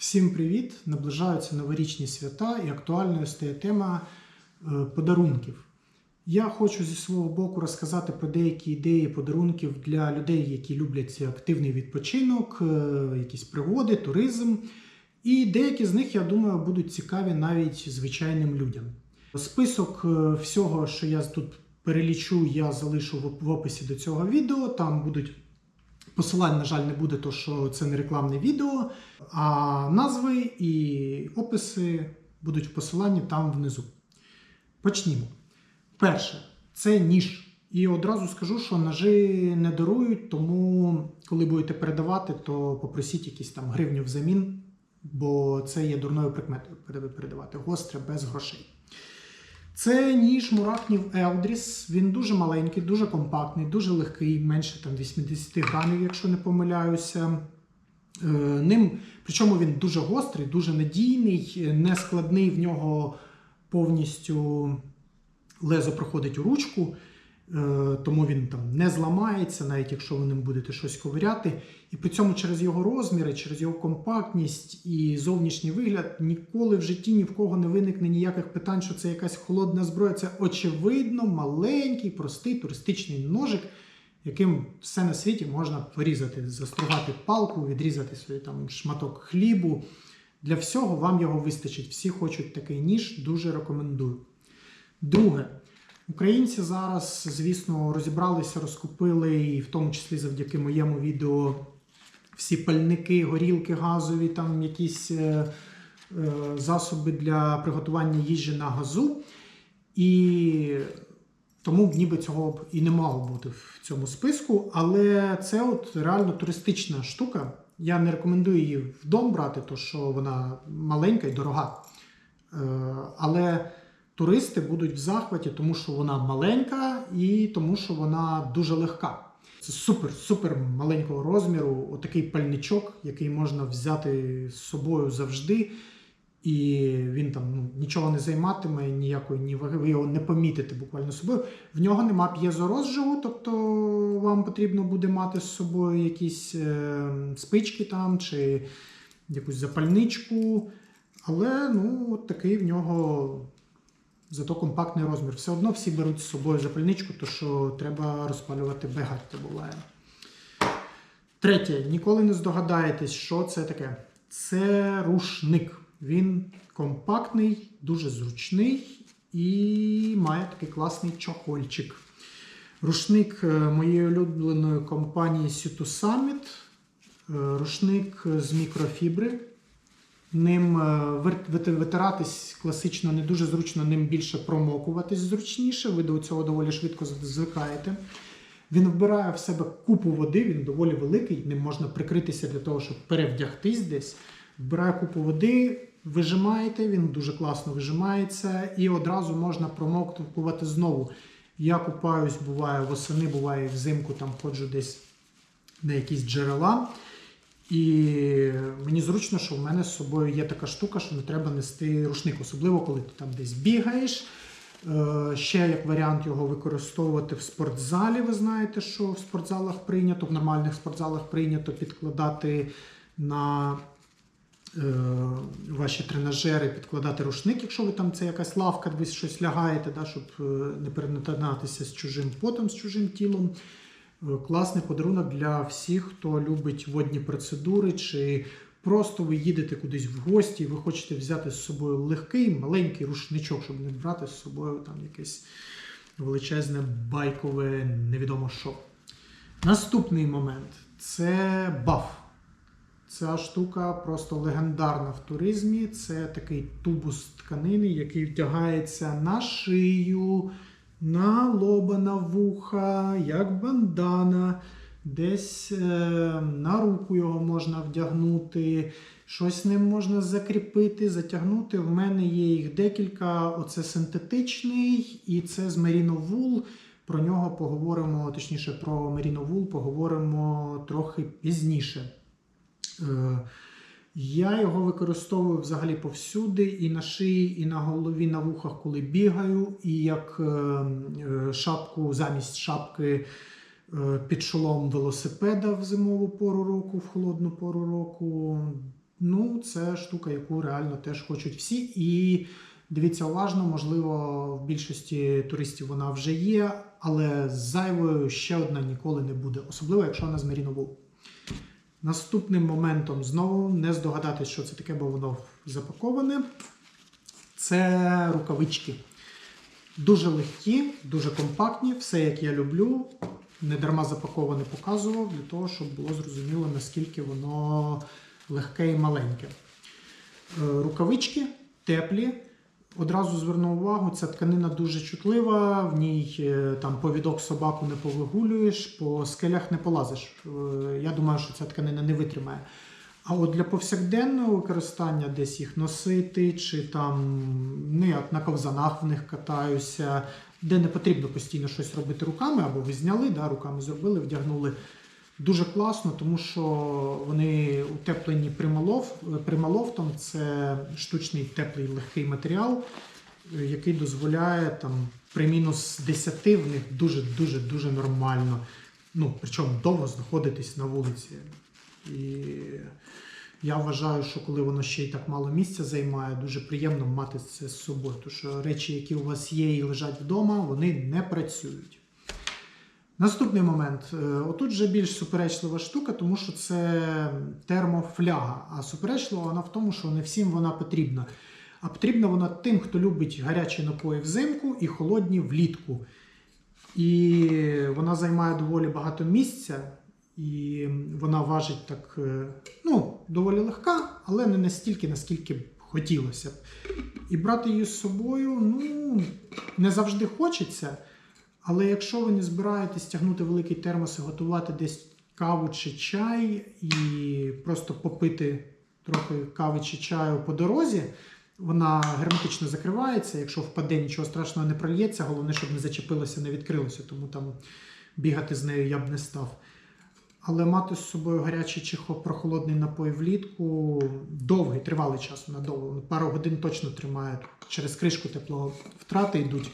Всім привіт! Наближаються новорічні свята і актуальною стає тема е, подарунків. Я хочу зі свого боку розказати про деякі ідеї подарунків для людей, які люблять активний відпочинок, е, якісь пригоди, туризм. І деякі з них, я думаю, будуть цікаві навіть звичайним людям. Список е, всього, що я тут перелічу, я залишу в- в описі до цього відео. Там будуть Посилань, на жаль, не буде, то що це не рекламне відео, а назви і описи будуть в посиланні там внизу. Почнімо. Перше, це ніж. І одразу скажу, що ножи не дарують, тому коли будете передавати, то попросіть якісь там гривню взамін, бо це є дурною прикметою пере- передавати гостре без грошей. Це ніж Мурахнів Елдріс. Він дуже маленький, дуже компактний, дуже легкий, менше там 80 грамів, якщо не помиляюся. Е, Ним, причому він дуже гострий, дуже надійний, не складний в нього повністю лезо проходить у ручку, е, тому він там не зламається, навіть якщо ви ним будете щось ковиряти. І при цьому через його розміри, через його компактність і зовнішній вигляд ніколи в житті ні в кого не виникне ніяких питань, що це якась холодна зброя. Це очевидно маленький, простий туристичний ножик, яким все на світі можна порізати, застругати палку, відрізати собі там шматок хлібу. Для всього вам його вистачить. Всі хочуть такий ніж, дуже рекомендую. Друге, українці зараз, звісно, розібралися, розкупили, і в тому числі завдяки моєму відео всі пальники, горілки газові, там якісь е, е, засоби для приготування їжі на газу. І тому ніби цього б і не мало бути в цьому списку. Але це от реально туристична штука. Я не рекомендую її вдома брати, тому що вона маленька і дорога. Е, Але туристи будуть в захваті, тому що вона маленька і тому, що вона дуже легка. Це супер, супер маленького розміру, отакий пальничок, який можна взяти з собою завжди. І він там ну, нічого не займатиме, ніякої ні ваги, ви його не помітите буквально собою. В нього нема п'єзорозжигу, тобто вам потрібно буде мати з собою якісь е, спички там чи якусь запальничку. Але ну, от такий в нього зато компактний розмір. Все одно всі беруть з собою запальничку, то що треба розпалювати бегаття буває. Третє, ніколи не здогадаєтесь, що це таке. Це рушник. Він компактний, дуже зручний і має такий класний чохольчик. Рушник е, моєї улюбленої компанії Situ Summit. Е, Рушник з мікрофібри. Ним е, витиратись класично не дуже зручно, ним більше промокуватись зручніше. Ви до цього доволі швидко звикаєте. Він вбирає в себе купу води, він доволі великий, ним можна прикритися для того, щоб перевдягтись десь. Вбирає купу води, вижимаєте, він дуже класно вижимається, і одразу можна промокувати знову. Я купаюсь, буває восени, буває взимку, там ходжу десь на якісь джерела. І мені зручно, що в мене з собою є така штука, що не треба нести рушник, особливо коли ти там десь бігаєш. Е, Ще як варіант його використовувати в спортзалі. Ви знаєте, що в спортзалах прийнято, в нормальних спортзалах прийнято підкладати на е, ваші тренажери, підкладати рушник, якщо ви там це якась лавка, ви щось лягаєте, да, щоб е, не перенатинатися з чужим потом, з чужим тілом. Е, Класний подарунок для всіх, хто любить водні процедури, чи просто ви їдете кудись в гості, і ви хочете взяти з собою легкий, маленький рушничок, щоб не брати з собою там якесь величезне байкове, невідомо що. Наступний момент це баф. Ця штука просто легендарна в туризмі. Це такий тубус тканини, який втягається на шию, на лоба, на вуха, як бандана. Десь е, на руку його можна вдягнути, щось ним можна закріпити, затягнути. В мене є їх декілька. Оце синтетичний і це з Wool. Про нього поговоримо, точніше, про Wool поговоримо трохи пізніше. Я його використовую взагалі повсюди, і на шиї, і на голові, на вухах, коли бігаю, і як е, е, шапку замість шапки е, під шолом велосипеда в зимову пору року, в холодну пору року. Ну, це штука, яку реально теж хочуть всі. І дивіться уважно, можливо, в більшості туристів вона вже є, але зайвою ще одна ніколи не буде, особливо якщо вона з Wool. Наступним моментом знову не здогадатись, що це таке, бо воно запаковане. Це рукавички. Дуже легкі, дуже компактні, все як я люблю. Не дарма запаковане показував для того, щоб було зрозуміло, наскільки воно легке і маленьке. Е, Рукавички теплі. Одразу зверну увагу, ця тканина дуже чутлива, в ній е, там повідок собаку не повигулюєш, по скелях не полазиш. Е, Я думаю, що ця тканина не витримає. А от для повсякденного використання десь їх носити, чи там ну, як на ковзанах в них катаюся, де не потрібно постійно щось робити руками, або ви зняли, да, руками зробили, вдягнули. Дуже класно, тому що вони утеплені прималов. Прималофтом це штучний теплий легкий матеріал, е, який дозволяє там при мінус 10 в них дуже дуже дуже нормально. Ну, причому довго знаходитись на вулиці. І я вважаю, що коли воно ще й так мало місця займає, дуже приємно мати це з собою. Тому що речі, які у вас є і лежать вдома, вони не працюють. Наступний момент. Е, Отут вже більш суперечлива штука, тому що це термофляга. А суперечлива вона в тому, що не всім вона потрібна. А потрібна вона тим, хто любить гарячі напої взимку і холодні влітку. І вона займає доволі багато місця, і вона важить так, е, ну, доволі легка, але не настільки, наскільки б хотілося б. І брати її з собою, ну, не завжди хочеться. Але якщо ви не збираєтесь тягнути великий термос і готувати десь каву чи чай, і просто попити трохи кави чи чаю по дорозі, вона герметично закривається. Якщо впаде, нічого страшного не прольється, головне, щоб не зачепилося, не відкрилося, тому там бігати з нею я б не став. Але мати з собою гарячий чи прохолодний напой влітку довгий, тривалий час, вона довго, пару годин точно тримає. Через кришку тепло втрати йдуть.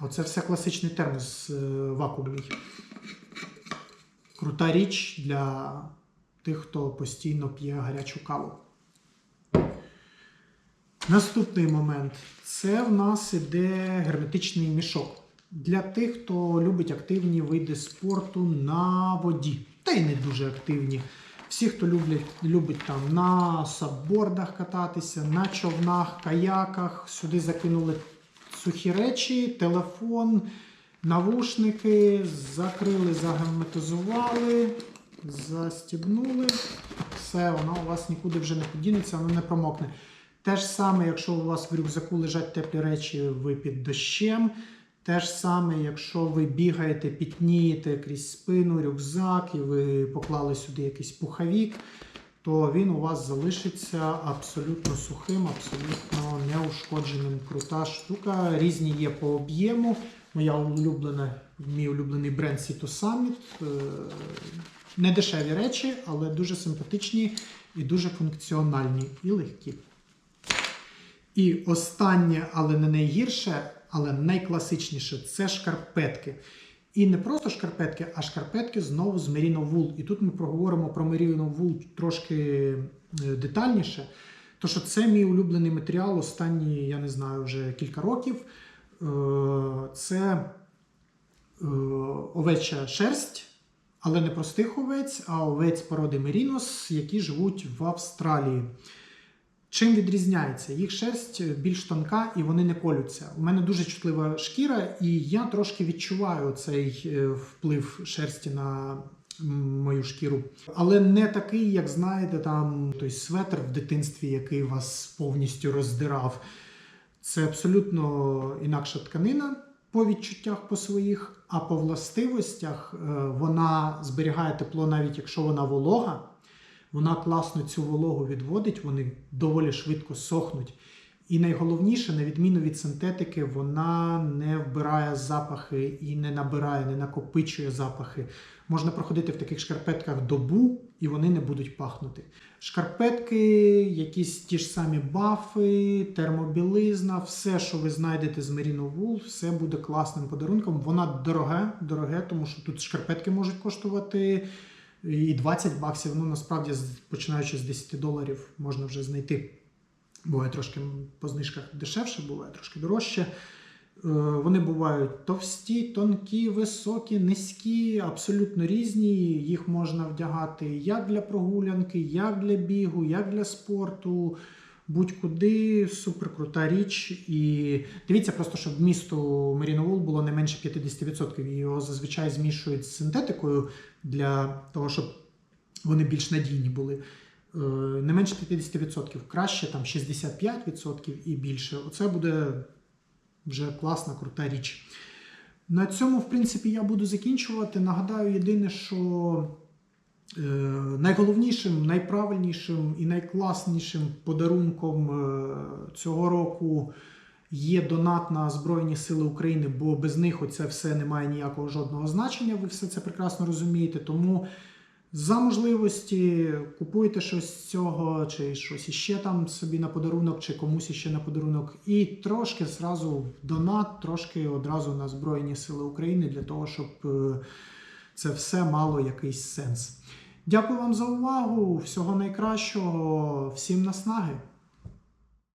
Оце все класичний термос е, вакуумний. Крута річ для тих, хто постійно п'є гарячу каву. Наступний момент це в нас іде герметичний мішок. Для тих, хто любить активні види спорту на воді, та й не дуже активні. Всі, хто люблять, любить там на саббордах кататися, на човнах, каяках, сюди закинули сухі речі, телефон, навушники, закрили, загерметизували, застібнули. Все, воно у вас нікуди вже не подінеться, воно не промокне. Те ж саме, якщо у вас в рюкзаку лежать теплі речі, ви під дощем. Те ж саме, якщо ви бігаєте, пітнієте крізь спину, рюкзак, і ви поклали сюди якийсь пуховік, то він у вас залишиться абсолютно сухим, абсолютно неушкодженим. Крута штука. Різні є по об'єму. Моя улюблена, мій улюблений бренд Sito Summit. Е, Не дешеві речі, але дуже симпатичні і дуже функціональні і легкі. І останнє, але не найгірше, але найкласичніше це шкарпетки. І не просто шкарпетки, а шкарпетки знову з Merino Wool. І тут ми проговоримо про Merino Wool трошки е, детальніше. То що це мій улюблений матеріал останні, я не знаю, вже кілька років. Е, Це е, овеча шерсть, але не простих овець, а овець породи Мерінос, які живуть в Австралії. Чим відрізняється? Їх шерсть більш тонка і вони не колються. У мене дуже чутлива шкіра, і я трошки відчуваю цей е, вплив шерсті на мою шкіру. Але не такий, як знаєте, там той светр в дитинстві, який вас повністю роздирав. Це абсолютно інакша тканина по відчуттях по своїх, а по властивостях е, вона зберігає тепло, навіть якщо вона волога. Вона класно цю вологу відводить, вони доволі швидко сохнуть. І найголовніше, на відміну від синтетики, вона не вбирає запахи і не набирає, не накопичує запахи. Можна проходити в таких шкарпетках добу, і вони не будуть пахнути. Шкарпетки, якісь ті ж самі бафи, термобілизна, все, що ви знайдете з Merino Wool, все буде класним подарунком. Вона дороге, дороге, тому що тут шкарпетки можуть коштувати і 20 баксів. Ну насправді, починаючи з 10 доларів, можна вже знайти. Буває трошки по знижках дешевше, буває трошки дорожче. Е, Вони бувають товсті, тонкі, високі, низькі, абсолютно різні. Їх можна вдягати як для прогулянки, як для бігу, як для спорту. Будь-куди суперкрута річ. І дивіться, просто щоб вмісту Меріновул було не менше 50%. І Його зазвичай змішують з синтетикою для того, щоб вони більш надійні були. Е, Не менше 50%. Краще там 65% і більше. Оце буде вже класна, крута річ. На цьому, в принципі, я буду закінчувати. Нагадаю, єдине, що найголовнішим, найправильнішим і найкласнішим подарунком е, цього року є донат на Збройні Сили України, бо без них оце все не має ніякого жодного значення. Ви все це прекрасно розумієте. Тому за можливості купуйте щось з цього, чи щось іще там собі на подарунок, чи комусь іще на подарунок. І трошки зразу донат, трошки одразу на Збройні Сили України для того, щоб е, це все мало якийсь сенс. Дякую вам за увагу. Всього найкращого, всім наснаги.